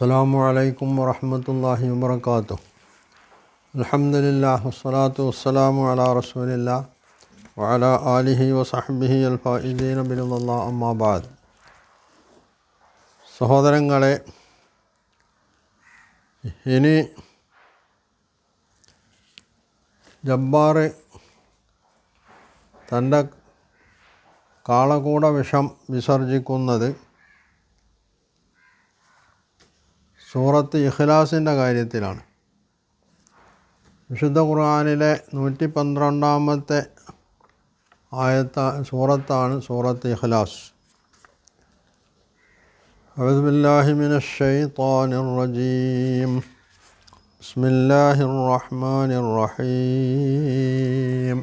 അസ്സാം വലൈക്കും വറഹമത്തല്ലാഹി വാത്തു അലഹമുല്ലാ വസ്സലാത്തു വസ്സലാമു അല റസൂലില്ല വല ആലിഹി വസഹബിഹി അൽഫീൻ അബിനുള്ള അമ്മാബാദ് സഹോദരങ്ങളെ ഇനി ജബ്ബാറ് തന്റെ കാളകൂട വിഷം വിസർജിക്കുന്നത് സൂറത്ത് ഇഖ്ലാസിൻ്റെ കാര്യത്തിലാണ് വിശുദ്ധ ഖുർആാനിലെ നൂറ്റി പന്ത്രണ്ടാമത്തെ ആയത്ത സൂറത്താണ് സൂറത്ത് ഇഖ്ലാസ് أعوذ بالله من الشيطان الرجيم بسم الله الرحمن الرحيم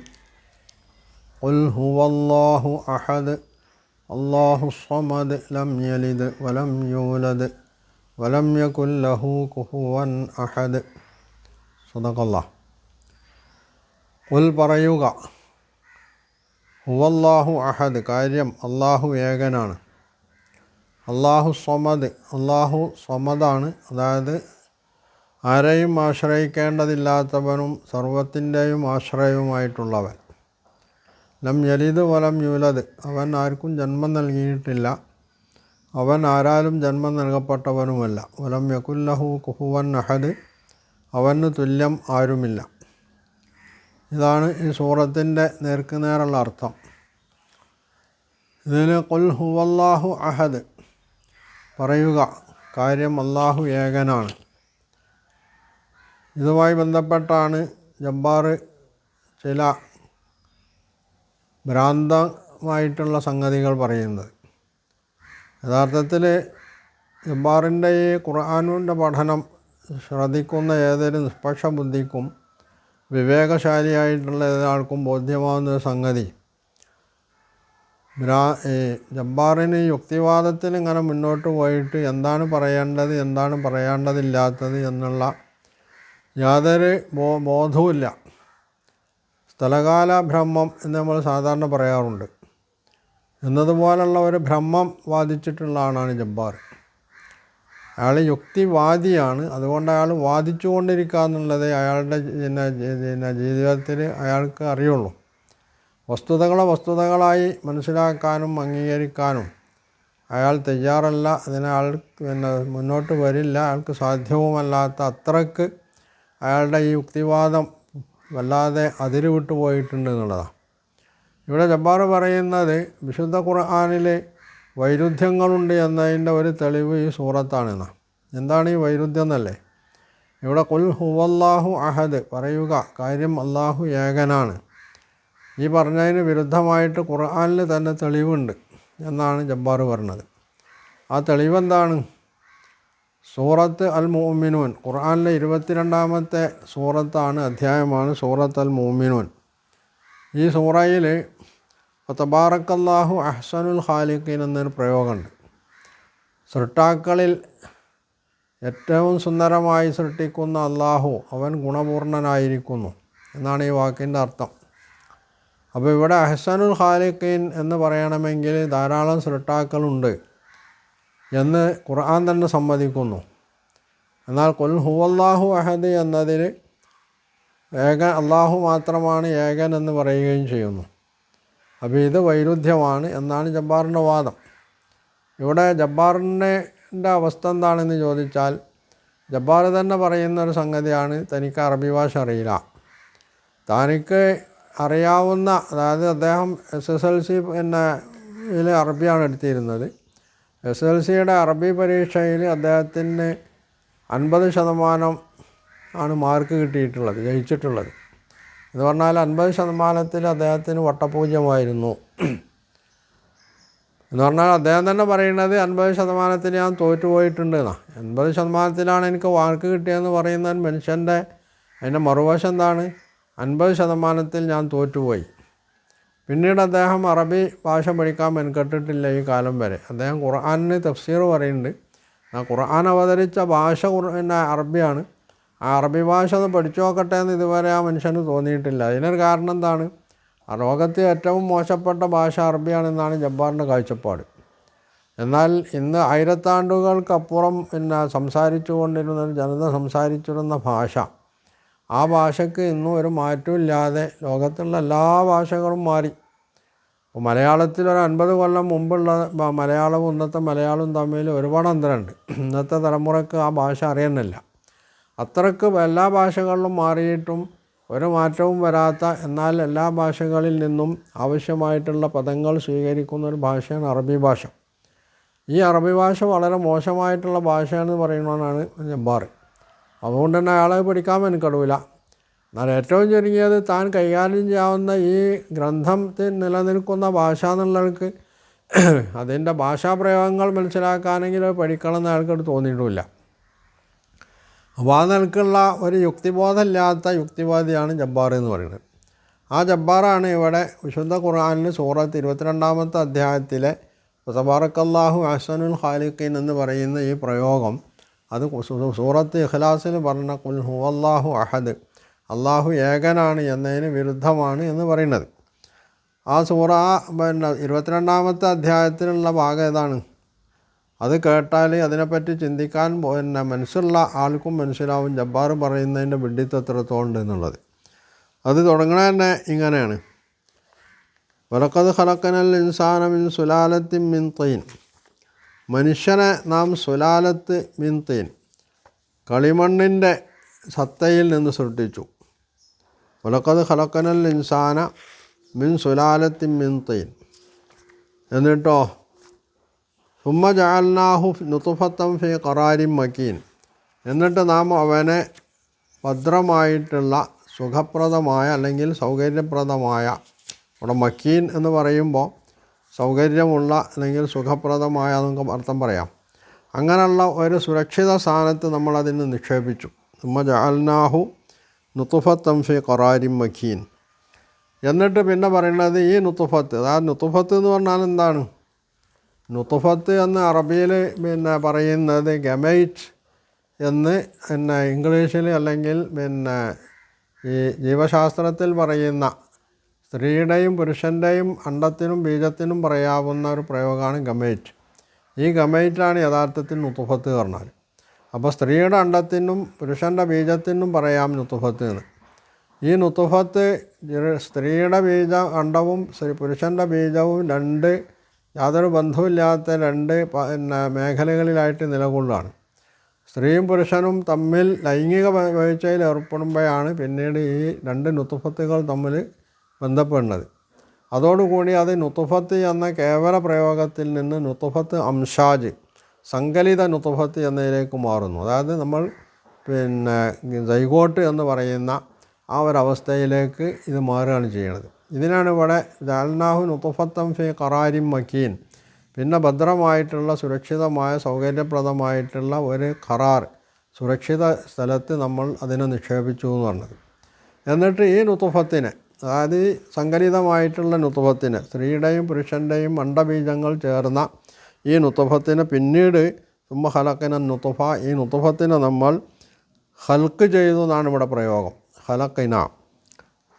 قل هو الله أحد الله الصمد لم يلد ولم يولد വലം യകുല്ലഹു കുഹുവൻ അഹദ്. സദക്കല്ല ഉൽ പറയുക ഹുവല്ലാഹു അഹദ്. കാര്യം അള്ളാഹു ഏകനാണ്. അള്ളാഹു സ്വമദ്. അള്ളാഹു സ്വമദാണ്. അതായത് ആരെയും ആശ്രയിക്കേണ്ടതില്ലാത്തവനും സർവത്തിന്റെയും ആശ്രയവുമായിട്ടുള്ളവൻ. ലം യലിത് വലം യുലത് അവൻ ആർക്കും ജന്മം നൽകിയിട്ടില്ല. അവൻ ആരാലും ജന്മം നൽകപ്പെട്ടവനുമല്ല. വലം യകുല്ലഹു കുഹുവൻ അഹദ്. അവന് തുല്യം ആരുമില്ല. ഇതാണ് ഈ സൂറത്തിന്റെ നേർക്കുനേറുള്ള അർത്ഥം. ഇതിന് കുൽ ഹുവല്ലാഹു അഹദ്. പറയുക കാര്യം അള്ളാഹു ഏകനാണ്. ഇതുമായി ബന്ധപ്പെട്ടാണ് ജബ്ബാർ ചില ഭ്രാന്തമായിട്ടുള്ള സംഗതികൾ പറയുന്നത്. യഥാർത്ഥത്തിൽ ജബ്ബാറിന്റെ ഈ ഖുർആാനിന്റെ പഠനം ശ്രദ്ധിക്കുന്ന ഏതൊരു നിഷ്പക്ഷ ബുദ്ധിക്കും വിവേകശാലിയായിട്ടുള്ള ഏതൊരാൾക്കും ബോധ്യമാകുന്ന ഒരു സംഗതി. ബ്രാ ജബ്ബാറിന് യുക്തിവാദത്തിൽ ഇങ്ങനെ മുന്നോട്ട് പോയിട്ട് എന്താണ് പറയേണ്ടത് എന്താണ് പറയേണ്ടതില്ലാത്തത് എന്നുള്ള യാതൊരു ബോ ബോധവുമില്ല. സ്ഥലകാല ബ്രഹ്മം എന്ന് നമ്മൾ സാധാരണ പറയാറുണ്ട്. എന്നതുപോലുള്ള ഒരു ഭ്രമം വാദിച്ചിട്ടുള്ള ആളാണ് ജബ്ബാർ. അയാൾ യുക്തിവാദിയാണ്. അതുകൊണ്ട് അയാൾ വാദിച്ചു കൊണ്ടിരിക്കുക എന്നുള്ളത് അയാളുടെ പിന്നെ ജീവിതത്തിൽ അയാൾക്ക് അറിയുള്ളൂ. വസ്തുതകളെ വസ്തുതകളായി മനസ്സിലാക്കാനും അംഗീകരിക്കാനും അയാൾ തയ്യാറല്ല. അതിനയാൾ പിന്നെ മുന്നോട്ട് വരില്ല. അയാൾക്ക് സാധ്യവുമല്ലാത്ത അത്രയ്ക്ക് അയാളുടെ ഈ യുക്തിവാദം വല്ലാതെ അതിരുവിട്ടു പോയിട്ടുണ്ട് എന്നുള്ളതാണ്. ഇവിടെ ജബ്ബാർ പറയുന്നത് വിശുദ്ധ ഖുർആാനിൽ വൈരുദ്ധ്യങ്ങളുണ്ട് എന്നതിന്റെ ഒരു തെളിവ് ഈ സൂറത്താണെന്ന്. എന്താണ് ഈ വൈരുദ്ധ്യം എന്നല്ലേ? ഇവിടെ കുൽ ഹുവല്ലാഹു അഹദ് പറയുക കാര്യം അള്ളാഹു ഏകനാണ്. ഈ പറഞ്ഞതിന് വിരുദ്ധമായിട്ട് ഖുർആാനിൽ തന്നെ തെളിവുണ്ട് എന്നാണ് ജബ്ബാർ പറഞ്ഞത്. ആ തെളിവെന്താണ്? സൂറത്ത് അൽ മോമിനൂൻ ഖുർആാനിലെ ഇരുപത്തിരണ്ടാമത്തെ സൂറത്താണ് അധ്യായമാണ് സൂറത്ത് അൽ മോമിനൂൻ ഈ സൂറയിൽ തബാറക്കല്ലാഹു അഹ്സനുൽ ഖാലിഖീൻ എന്നൊരു പ്രയോഗമുണ്ട്. സൃഷ്ടാക്കളിൽ ഏറ്റവും സുന്ദരമായി സൃഷ്ടിക്കുന്ന അള്ളാഹു അവൻ ഗുണപൂർണനായിരിക്കുന്നു എന്നാണ് ഈ വാക്കിന്റെ അർത്ഥം. അപ്പോൾ ഇവിടെ അഹ്സനുൽ ഖാലിഖീൻ എന്ന് പറയണമെങ്കിൽ ധാരാളം സൃഷ്ടാക്കളുണ്ട് എന്ന് ഖുർആൻ തന്നെ സമ്മതിക്കുന്നു. എന്നാൽ കൊൽ ഹുവല്ലാഹു അഹദ് എന്നതിൽ ഏകൻ അള്ളാഹു മാത്രമാണ് ഏകൻ എന്ന് പറയുകയും ചെയ്യുന്നു. അപ്പോൾ ഇത് വൈരുദ്ധ്യമാണ് എന്നാണ് ജബ്ബാറിന്റെ വാദം. ഇവിടെ ജബ്ബാറിന്റെ അവസ്ഥ എന്താണെന്ന് ചോദിച്ചാൽ ജബ്ബാർ തന്നെ പറയുന്ന ഒരു സംഗതിയാണ് തനിക്ക് അറബി ഭാഷ അറിയില്ല. തനിക്ക് അറിയാവുന്ന അതായത് അദ്ദേഹം എസ് എസ് എൽ സി പിന്നെ ഇതിൽ അറബിയാണ് എടുത്തിരുന്നത്. എസ് എൽ സിയുടെ അറബി പരീക്ഷയിൽ അദ്ദേഹത്തിന് അൻപത് ശതമാനം ആണ് മാർക്ക് കിട്ടിയിട്ടുള്ളത് ജയിച്ചിട്ടുള്ളത്. എന്ന് പറഞ്ഞാൽ അൻപത് ശതമാനത്തിൽ അദ്ദേഹത്തിന് വട്ടപൂജ്യമായിരുന്നു. എന്ന് പറഞ്ഞാൽ അദ്ദേഹം തന്നെ പറയുന്നത് അൻപത് ശതമാനത്തിൽ ഞാൻ തോറ്റുപോയിട്ടുണ്ട് എന്നാണ് എൺപത് ശതമാനത്തിലാണ് എനിക്ക് വാക്ക് കിട്ടിയതെന്ന് പറയുന്ന മനുഷ്യന്റെ അതിന്റെ മറുവശം എന്താണ്? അൻപത് ശതമാനത്തിൽ ഞാൻ തോറ്റുപോയി. പിന്നീട് അദ്ദേഹം അറബി ഭാഷ പഠിക്കാൻ മെൻകെട്ടിട്ടില്ല ഈ കാലം വരെ. അദ്ദേഹം ഖുർആാനിന് തഫ്സീർ പറയുന്നുണ്ട്. ആ ഖുർആൻ അവതരിച്ച ഭാഷ പിന്നെ അറബിയാണ്. അറബി ഭാഷ ഒന്ന് പഠിച്ചു നോക്കട്ടെ എന്ന് ഇതുവരെ ആ മനുഷ്യന് തോന്നിയിട്ടില്ല. അതിനൊരു കാരണം എന്താണ്? ലോകത്തെ ഏറ്റവും മോശപ്പെട്ട ഭാഷ അറബിയാണെന്നാണ് ജബ്ബാറിന്റെ കാഴ്ചപ്പാട്. എന്നാൽ ഇന്ന് ആയിരത്താണ്ടുകൾക്കപ്പുറം പിന്നെ സംസാരിച്ചു കൊണ്ടിരുന്ന ജനത സംസാരിച്ചിരുന്ന ഭാഷ ആ ഭാഷയ്ക്ക് ഇന്നും ഒരു മാറ്റമില്ലാതെ ലോകത്തുള്ള എല്ലാ ഭാഷകളും മാറി. ഇപ്പോൾ മലയാളത്തിൽ ഒരു അൻപത് കൊല്ലം മുമ്പുള്ള മലയാളവും ഇന്നത്തെ മലയാളവും തമ്മിൽ ഒരുപാട് അന്തരമുണ്ട്. ഇന്നത്തെ തലമുറയ്ക്ക് ആ ഭാഷ അറിയുന്നില്ല. അത്രയ്ക്ക് എല്ലാ ഭാഷകളിലും മാറിയിട്ടും ഒരു മാറ്റവും വരാത്ത എന്നാൽ എല്ലാ ഭാഷകളിൽ നിന്നും ആവശ്യമായിട്ടുള്ള പദങ്ങൾ സ്വീകരിക്കുന്ന ഒരു ഭാഷയാണ് അറബി ഭാഷ. ഈ അറബി ഭാഷ വളരെ മോശമായിട്ടുള്ള ഭാഷയാണെന്ന് പറയുന്നതാണ് ജബ്ബാർ. അതുകൊണ്ട് തന്നെ അയാളെ പഠിക്കാൻ മെനക്കെടൂല എന്നാൽ ഏറ്റവും ചുരുങ്ങിയത് താൻ കൈകാര്യം ചെയ്യാവുന്ന ഈ ഗ്രന്ഥത്തിൽ നിലനിൽക്കുന്ന ഭാഷ എന്നുള്ളവർക്ക് അതിന്റെ ഭാഷാപ്രയോഗങ്ങൾ മനസ്സിലാക്കാനെങ്കിലും പഠിക്കണം എന്ന് അയാൾക്കത് തോന്നിയിട്ടുമില്ല. അപ്പോൾ ആ നിലക്കുള്ള ഒരു യുക്തിബോധമില്ലാത്ത യുക്തിവാദിയാണ് ജബ്ബാർ എന്ന് പറയുന്നത്. ആ ജബ്ബാറാണ് ഇവിടെ വിശുദ്ധ ഖുർആാനിൽ സൂറത്ത് ഇരുപത്തിരണ്ടാമത്തെ അധ്യായത്തിലെ സബാറക്കല്ലാഹു അഹ്സനുൽ ഖാലിഖീൻ എന്ന് പറയുന്ന ഈ പ്രയോഗം. അത് സൂറത്ത് ഇഖ്ലാസിൽ പറഞ്ഞ കുൽ ഹുവല്ലാഹു അഹദ് അള്ളാഹു ഏകനാണ് എന്നതിന് വിരുദ്ധമാണ് എന്ന് പറയുന്നത്. ആ സൂറ പിന്നെ ഇരുപത്തിരണ്ടാമത്തെ അധ്യായത്തിലുള്ള ഭാഗം ഏതാണ്? അത് കേട്ടാൽ അതിനെപ്പറ്റി ചിന്തിക്കാൻ പിന്നെ മനസ്സുള്ള ആൾക്കും മനസ്സിലാവും ജബ്ബാർ പറയുന്നതിന്റെ വിഡിത്ത് എത്രത്തോളം ഉണ്ട് എന്നുള്ളത്. അത് തുടങ്ങണ തന്നെ ഇങ്ങനെയാണ്. വലക്കത് ഖലക്കനൽ ഇൻസാനമിൻ സുലാലത്തിൻ മിൻ തീൻ മനുഷ്യനെ നാം സുലാലത്ത് മിൻ തീൻ കളിമണ്ണിന്റെ സത്തയിൽ നിന്ന് സൃഷ്ടിച്ചു. വലക്കത് ഖലക്കനൽ ഇൻസാന മിൻ സുലാലത്തിൻ മിൻ തീൻ എന്നിട്ടോ സുമ്മ ജാൽനാഹു നുത്തുഫത്തം ഫി ഖറാരിൻ മക്കീൻ എന്നിട്ട് നാം അവനെ ഭദ്രമായിട്ടുള്ള സുഖപ്രദമായ അല്ലെങ്കിൽ സൗകര്യപ്രദമായ ഇവിടെ മക്കീൻ എന്ന് പറയുമ്പോൾ സൗകര്യമുള്ള അല്ലെങ്കിൽ സുഖപ്രദമായ നമുക്ക് അർത്ഥം പറയാം. അങ്ങനെയുള്ള ഒരു സുരക്ഷിത സ്ഥാനത്ത് നമ്മളതിന് നിക്ഷേപിച്ചു. ഉമ്മ ജാൽനാഹു നുത്തുഫത്തം ഫി ഖറാരിൻ മക്കീൻ. എന്നിട്ട് പിന്നെ പറയുന്നത് ഈ നുത്തുഫത്ത് അതായത് നുത്തുഫത്ത് എന്ന് പറഞ്ഞാൽ എന്താണ്? നുത്തുഫത്ത് എന്ന് അറബിയിൽ പിന്നെ പറയുന്നത് ഗമൈറ്റ് എന്ന് പിന്നെ ഇംഗ്ലീഷിൽ അല്ലെങ്കിൽ പിന്നെ ഈ ജീവശാസ്ത്രത്തിൽ പറയുന്ന സ്ത്രീയുടെയും പുരുഷന്റെയും അണ്ടത്തിനും ബീജത്തിനും പറയാവുന്ന ഒരു പ്രയോഗമാണ് ഗമൈറ്റ്. ഈ ഗമൈറ്റാണ് യഥാർത്ഥത്തിൽ നുത്തുഫത്ത് പറഞ്ഞാൽ. അപ്പോൾ സ്ത്രീയുടെ അണ്ടത്തിനും പുരുഷന്റെ ബീജത്തിനും പറയാം നുത്തുഫത്ത് എന്ന്. ഈ നുത്തുഫത്ത് സ്ത്രീയുടെ ബീജ അണ്ടവും പുരുഷന്റെ ബീജവും രണ്ട് യാതൊരു ബന്ധവുമില്ലാത്ത രണ്ട് പിന്നെ മേഖലകളിലായിട്ട് നിലകൊള്ളുകയാണ്. സ്ത്രീയും പുരുഷനും തമ്മിൽ ലൈംഗിക വീഴ്ചയിൽ ഏർപ്പെടുമ്പോഴാണ് പിന്നീട് ഈ രണ്ട് നുത്തുഫത്തുകൾ തമ്മിൽ ബന്ധപ്പെടുന്നത്. അതോടുകൂടി അത് നുത്തുഫത്ത് എന്ന കേവല പ്രയോഗത്തിൽ നിന്ന് നുത്തുഫത്ത് അംഷാജ് സങ്കലിത നുത്തുഫത്ത് എന്നതിലേക്ക് മാറുന്നു. അതായത് നമ്മൾ പിന്നെ ജൈഗോട്ട് എന്ന് പറയുന്ന ആ ഒരവസ്ഥയിലേക്ക് ഇത് മാറുകയാണ് ചെയ്യുന്നത്. ഇതിനാണ് ഇവിടെ ജാൽനാഹു നുത്തുഫത്തം ഫി ഖറാരിൻ മക്കീൻ. പിന്നെ ഭദ്രമായിട്ടുള്ള സുരക്ഷിതമായ സൗകര്യപ്രദമായിട്ടുള്ള ഒരു ഖറാർ സുരക്ഷിത സ്ഥലത്ത് നമ്മൾ അതിനെ നിക്ഷേപിച്ചു എന്ന് പറഞ്ഞത്. എന്നിട്ട് ഈ നുത്തുഫത്തിനെ അതായത് സങ്കലിതമായിട്ടുള്ള നുത്തുഫത്തിന് സ്ത്രീയുടെയും പുരുഷന്റെയും അണ്ടബീജങ്ങൾ ചേർന്ന ഈ നുത്തുഫത്തിന് പിന്നീട് സുമ്മ ഹലക്കിന നുത്തുഫ ഈ നുത്തുഫത്തിനെ നമ്മൾ ഹൽക്ക് ചെയ്തു എന്നാണ് ഇവിടെ പ്രയോഗം. ഹലക്കിന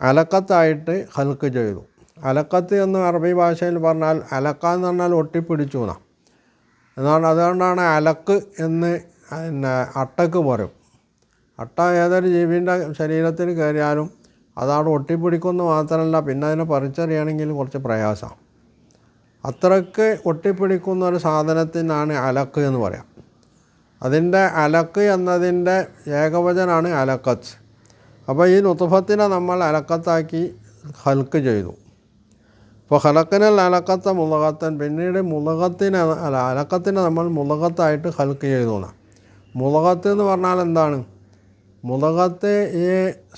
അലക്കത്തായിട്ട് ഹൽക്ക് ചെയ്തു. അലക്കത്ത് എന്ന് അറബി ഭാഷയിൽ പറഞ്ഞാൽ അലക്ക എന്ന് പറഞ്ഞാൽ ഒട്ടിപ്പിടിച്ചു എന്നാണ്. എന്നാണ് അതുകൊണ്ടാണ് അലക്ക് എന്ന് പിന്നെ അട്ടക്ക് പറയും. അട്ട ഏതൊരു ജീവിന്റെ ശരീരത്തിൽ കയറിയാലും അതവിടെ ഒട്ടിപ്പിടിക്കുന്നു മാത്രമല്ല പിന്നെ അതിനെ പറിച്ചറിയണമെങ്കിൽ കുറച്ച് പ്രയാസമാണ് അത്രയ്ക്ക് ഒട്ടിപ്പിടിക്കുന്ന ഒരു സാധനത്തിനാണ് അലക്ക് എന്ന് പറയാം. അതിന്റെ അലക്ക് എന്നതിന്റെ ഏകവചനാണ് അലക്കത്ത്. അപ്പോൾ ഈ നുത്തുഫത്തിനെ നമ്മൾ അലക്കത്താക്കി ഹൽക്ക് ചെയ്തു. ഇപ്പോൾ ഹലക്കനൽ അലക്കത്ത മുളകത്തൻ പിന്നീട് മുളകത്തിനെ അല്ല അലക്കത്തിനെ നമ്മൾ മുളകത്തായിട്ട് ഹൽക്ക് ചെയ്തു എന്നാണ്. മുളകത്ത് എന്ന് പറഞ്ഞാൽ എന്താണ്? മുളകത്ത് ഈ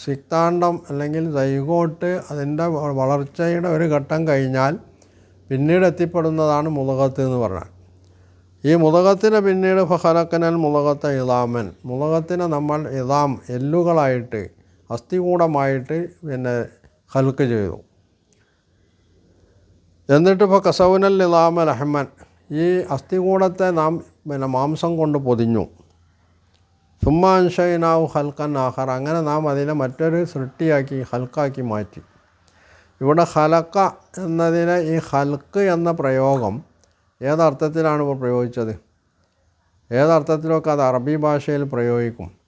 സിക്താണ്ടം അല്ലെങ്കിൽ സൈഗോട്ട് അതിന്റെ വളർച്ചയുടെ ഒരു ഘട്ടം കഴിഞ്ഞാൽ പിന്നീട് എത്തിപ്പെടുന്നതാണ് മുളകത്ത് എന്ന് പറഞ്ഞാൽ. ഈ മുളകത്തിന് പിന്നീട് ഫഹലക്കനൽ മുളകത്ത ഇതാമൻ മുളകത്തിനെ നമ്മൾ ഇതാം എല്ലുകളായിട്ട് അസ്ഥികൂടമായിട്ട് പിന്നെ ഹൽക്ക് ചെയ്തു. എന്നിട്ട് ഇപ്പോൾ കസൗനൽ ഇളാമൽ അഹമ്മൻ ഈ അസ്ഥികൂടത്തെ നാം പിന്നെ മാംസം കൊണ്ട് പൊതിഞ്ഞു. സുമ്മാൻഷൈനാവ് ഹൽക്കൻ ആഹർ അങ്ങനെ നാം അതിനെ മറ്റൊരു സൃഷ്ടിയാക്കി ഹൽക്കാക്കി മാറ്റി. ഇവിടെ ഹലക്ക എന്നതിനെ ഈ ഹൽക്ക് എന്ന പ്രയോഗം ഏതർത്ഥത്തിലാണ് ഇപ്പോൾ പ്രയോഗിച്ചത്? ഏതർത്ഥത്തിലൊക്കെ അത് അറബി ഭാഷയിൽ പ്രയോഗിക്കും.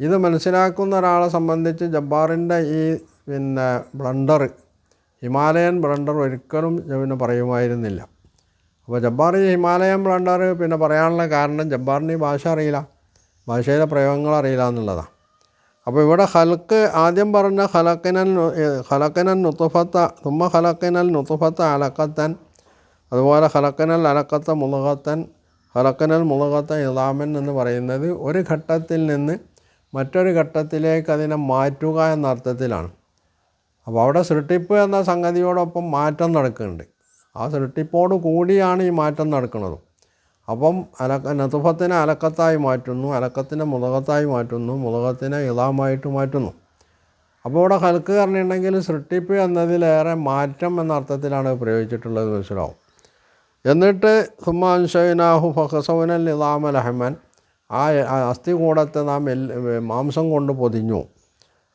ഇത് മനസ്സിലാക്കുന്ന ഒരാളെ സംബന്ധിച്ച് ജബ്ബാറിന്റെ ഈ പിന്നെ ബ്ലണ്ടർ ഹിമാലയൻ ബ്ലണ്ടർ ഒരിക്കലും പിന്നെ പറയുമായിരുന്നില്ല. അപ്പോൾ ജബ്ബാർ ഈ ഹിമാലയൻ ബ്ലണ്ടർ പിന്നെ പറയാനുള്ള കാരണം ജബ്ബാറിന് ഈ ഭാഷ അറിയില്ല ഭാഷയിലെ പ്രയോഗങ്ങൾ അറിയില്ല എന്നുള്ളതാണ്. അപ്പോൾ ഇവിടെ ഹൽക്ക് ആദ്യം പറഞ്ഞ ഹലക്കിനൽ ഹലക്കിനൽ നുത്തുഫത്ത തുമ്മ ഹലക്കിനൽ നുത്തുഫത്ത അലക്കത്തൻ അതുപോലെ ഹലക്കിനൽ അലക്കത്ത മുളകത്തൻ ഹലക്കിനൽ മുളകത്ത ഇതാമൻ എന്ന് പറയുന്നത് ഒരു ഘട്ടത്തിൽ നിന്ന് മറ്റൊരു ഘട്ടത്തിലേക്ക് അതിനെ മാറ്റുക എന്ന അർത്ഥത്തിലാണ്. അപ്പോൾ അവിടെ സൃഷ്ടിപ്പ് എന്ന സംഗതിയോടൊപ്പം മാറ്റം നടക്കുന്നുണ്ട്. ആ സൃഷ്ടിപ്പോട് കൂടിയാണ് ഈ മാറ്റം നടക്കുന്നത്. അപ്പം അലക്ക നതുഫത്തിനെ അലക്കത്തായി മാറ്റുന്നു അലക്കത്തിനെ മുതകത്തായി മാറ്റുന്നു മുതകത്തിനെ ഇളാമായിട്ട് മാറ്റുന്നു. അപ്പോൾ ഇവിടെ ഹൽക്ക് പറഞ്ഞിട്ടുണ്ടെങ്കിൽ സൃഷ്ടിപ്പ് എന്നതിലേറെ മാറ്റം എന്ന അർത്ഥത്തിലാണ് പ്രയോഗിച്ചിട്ടുള്ളത് മനസ്സിലാവും. എന്നിട്ട് സുമാൻഷൈനാഹു ഫഹസൗനൽ ഇലാമൽ അഹ്മൻ ആ അസ്ഥി കൂടത്തെ നാം എൽ മാംസം കൊണ്ട് പൊതിഞ്ഞു.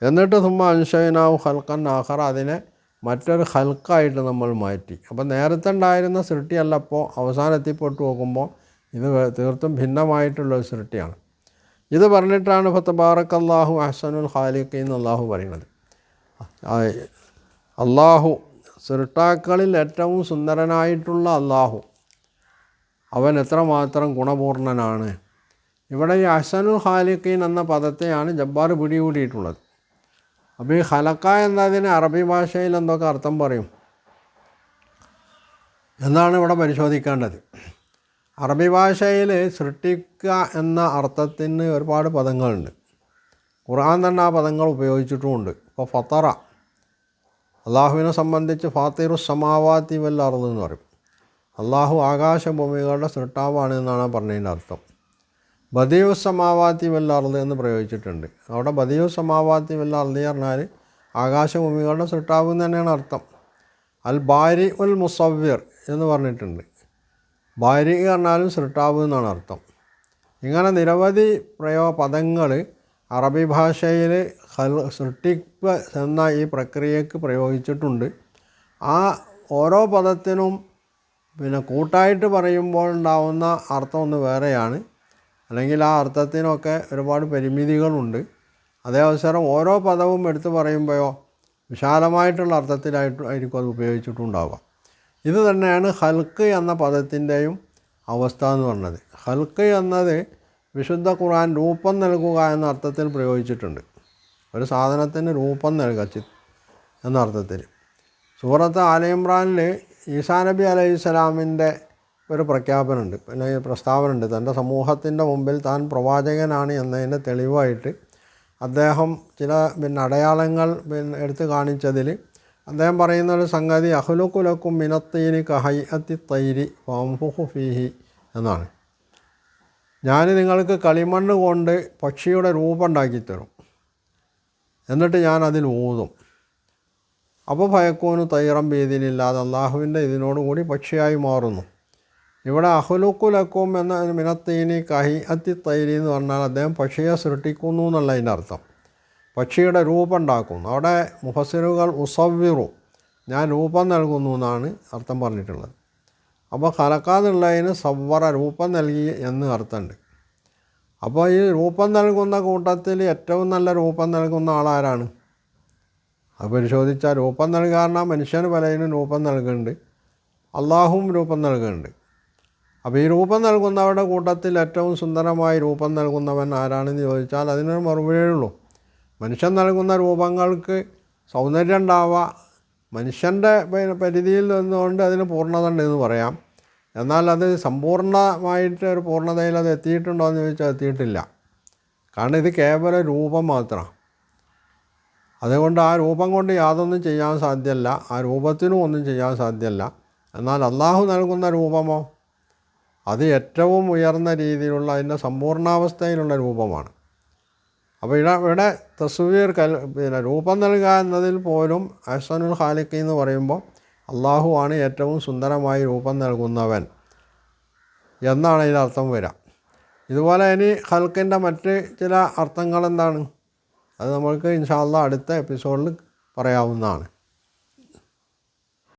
എന്നിട്ട് സുമ്മ അൻഷൈനാവ് ഹൽക്കൻ ആഹർ അതിനെ മറ്റൊരു ഹൽക്കായിട്ട് നമ്മൾ മാറ്റി. അപ്പോൾ നേരത്തെ ഉണ്ടായിരുന്ന സൃഷ്ടിയല്ല അപ്പോൾ അവസാനത്തിൽപ്പെട്ട് നോക്കുമ്പോൾ ഇത് തീർത്തും ഭിന്നമായിട്ടുള്ള ഒരു സൃഷ്ടിയാണ്. ഇത് പറഞ്ഞിട്ടാണ് ഫത്തബാറക്ക് അള്ളാഹു അഹ്സനുൽ ഖാലിഖ് എന്ന് അള്ളാഹു പറയുന്നത് അള്ളാഹു സൃഷ്ടാക്കളിൽ ഏറ്റവും സുന്ദരനായിട്ടുള്ള അള്ളാഹു അവൻ എത്രമാത്രം ഗുണപൂർണനാണ്? ഇവിടെ ഈ അഹ്സനുൽ ഖാലിഖീൻ എന്ന പദത്തെയാണ് ജബ്ബാർ പിടികൂടിയിട്ടുള്ളത്. അപ്പോൾ ഈ ഹലക്ക എന്നതിന് അറബി ഭാഷയിൽ എന്തൊക്കെ അർത്ഥം പറയും? എന്നാണ് ഇവിടെ പരിശോധിക്കേണ്ടത്. അറബി ഭാഷയിൽ സൃഷ്ടിക്കുക എന്ന അർത്ഥത്തിന് ഒരുപാട് പദങ്ങളുണ്ട്. ഖുർആൻ തന്നെ ആ പദങ്ങൾ ഉപയോഗിച്ചിട്ടുമുണ്ട്. ഇപ്പോൾ ഫത്തറ അള്ളാഹുവിനെ സംബന്ധിച്ച് ഫാത്തിറു സമാവാത്തി വല്ല അറുതെന്ന് പറയും. അള്ളാഹു ആകാശഭൂമികളുടെ സൃഷ്ടാവാണ് എന്നാണ് പറഞ്ഞതിന്റെ അർത്ഥം. ബദിയു സമാവാത്തി വല്ല അറുത് എന്ന് പ്രയോഗിച്ചിട്ടുണ്ട്. അവിടെ ബദിയു സമാവാത്തി വല്ല അറുതി പറഞ്ഞാൽ ആകാശഭൂമികളുടെ സൃഷ്ടാവ് തന്നെയാണ് അർത്ഥം. അൽ ബാരി ഉൽ മുസവ്യർ എന്ന് പറഞ്ഞിട്ടുണ്ട്. ബാരി പറഞ്ഞാലും സൃഷ്ടാവ് എന്നാണ് അർത്ഥം. ഇങ്ങനെ നിരവധി പ്രയോ പദങ്ങൾ അറബി ഭാഷയിൽ സൃഷ്ടിപ്പ് എന്ന ഈ പ്രക്രിയക്ക് പ്രയോഗിച്ചിട്ടുണ്ട്. ആ ഓരോ പദത്തിനും പിന്നെ കൂട്ടായിട്ട് പറയുമ്പോൾ ഉണ്ടാവുന്ന അർത്ഥം ഒന്ന് വേറെയാണ്. അല്ലെങ്കിൽ ആ അർത്ഥത്തിനൊക്കെ ഒരുപാട് പരിമിതികളുണ്ട്. അതേ അവസരം ഓരോ പദവും എടുത്തു പറയുമ്പോഴോ വിശാലമായിട്ടുള്ള അർത്ഥത്തിലായിട്ട് ആയിരിക്കും അത് ഉപയോഗിച്ചിട്ടുണ്ടാവുക. ഇത് തന്നെയാണ് ഹൽക്ക് എന്ന പദത്തിന്റെയും അവസ്ഥ എന്ന് പറഞ്ഞത്. ഹൽക്ക് എന്നത് വിശുദ്ധ ഖുർആൻ രൂപം നൽകുക എന്ന അർത്ഥത്തിൽ പ്രയോഗിച്ചിട്ടുണ്ട്. ഒരു സാധനത്തിന് രൂപം നൽകുക ചി എന്ന അർത്ഥത്തിൽ. സൂറത്ത് ആലയിമ്രാനിൽ ഈസാ നബി അലൈഹി സ്വലാമിന്റെ ഒരു പ്രഖ്യാപനമുണ്ട്. പിന്നെ പ്രസ്താവനയുണ്ട്. തന്റെ സമൂഹത്തിന്റെ മുമ്പിൽ താൻ പ്രവാചകനാണ് എന്നതിന്റെ തെളിവായിട്ട് അദ്ദേഹം ചില പിന്നെ അടയാളങ്ങൾ പിന്നെ എടുത്തു കാണിച്ചതിൽ അദ്ദേഹം പറയുന്ന ഒരു സംഗതി അഹ്ലുക്കുലക്കും മിനത്തീനി കഹൈ അത്തി തൈരി ഫംഫുഹു ഫീഹി എന്നാണ്. ഞാൻ നിങ്ങൾക്ക് കളിമണ്ണ് കൊണ്ട് പക്ഷിയുടെ രൂപം ഉണ്ടാക്കി തരും എന്നിട്ട് ഞാൻ അതിൽ ഊതും. അപ്പോൾ ഭയക്കോന് തൈറം ഭീതിയിലില്ലാതെ അള്ളാഹുവിന്റെ ഇതിനോടുകൂടി പക്ഷിയായി മാറുന്നു. ഇവിടെ അഹുലുക്കുലക്കും എന്ന മിനത്തീനി കഹി അത്തി തൈരി എന്ന് പറഞ്ഞാൽ അദ്ദേഹം പക്ഷിയെ സൃഷ്ടിക്കുന്നു എന്നുള്ള അതിന്റെ അർത്ഥം. പക്ഷിയുടെ രൂപം ഉണ്ടാക്കുന്നു. അവിടെ മുഫസിറുകൾ ഉസവ്വിറു ഞാൻ രൂപം നൽകുന്നു എന്നാണ് അർത്ഥം പറഞ്ഞിട്ടുള്ളത്. അപ്പോൾ കലക്കാന്നുള്ളതിന് സവ്വറ രൂപം നൽകി എന്ന് അർത്ഥമുണ്ട്. അപ്പോൾ ഈ രൂപം നൽകുന്ന കൂട്ടത്തിൽ ഏറ്റവും നല്ല രൂപം നൽകുന്ന ആളാരാണ്? അത് പരിശോധിച്ചാൽ രൂപം നൽകാറിന മനുഷ്യന് പലതിനും രൂപം നൽകുന്നുണ്ട്. അള്ളാഹുവും രൂപം നൽകുന്നുണ്ട്. അപ്പോൾ ഈ രൂപം നൽകുന്നവരുടെ കൂട്ടത്തിൽ ഏറ്റവും സുന്ദരമായി രൂപം നൽകുന്നവൻ ആരാണെന്ന് ചോദിച്ചാൽ അതിനൊരു മറുപടിയേ ഉള്ളൂ. മനുഷ്യൻ നൽകുന്ന രൂപങ്ങൾക്ക് സൗന്ദര്യം ഉണ്ടാവുക മനുഷ്യന്റെ പരിധിയിൽ നിന്നുകൊണ്ട് അതിന് പൂർണത ഉണ്ടെന്ന് പറയാം. എന്നാൽ അത് സമ്പൂർണമായിട്ട് ഒരു പൂർണതയിൽ അത് എത്തിയിട്ടുണ്ടോ എന്ന് ചോദിച്ചാൽ എത്തിയിട്ടില്ല. കാരണം ഇത് കേവല രൂപം മാത്രമാണ് അതുകൊണ്ട് ആ രൂപം കൊണ്ട് യാതൊന്നും ചെയ്യാൻ സാധ്യമല്ല ആ രൂപത്തിനും ഒന്നും ചെയ്യാൻ സാധ്യമല്ല. എന്നാൽ അള്ളാഹു നൽകുന്ന രൂപമോ? അത് ഏറ്റവും ഉയർന്ന രീതിയിലുള്ള അതിന്റെ സമ്പൂർണാവസ്ഥയിലുള്ള രൂപമാണ്. അപ്പോൾ ഇവിടെ ഇവിടെ തസ്വീർ കൽ പിന്നെ രൂപം നൽകുക എന്നതിൽ പോലും അഹ്സനുൽ ഖാലിഖ് എന്ന് പറയുമ്പോൾ അള്ളാഹു ആണ് ഏറ്റവും സുന്ദരമായി രൂപം നൽകുന്നവൻ എന്നാണ് ഇതിന്റെ അർത്ഥം വരിക. ഇതുപോലെ ഇനി ഹൽക്കിന്റെ മറ്റ് ചില അർത്ഥങ്ങൾ എന്താണ്? അത് നമ്മൾക്ക് ഇൻഷാല്ല അടുത്ത എപ്പിസോഡിൽ പറയാവുന്നതാണ്.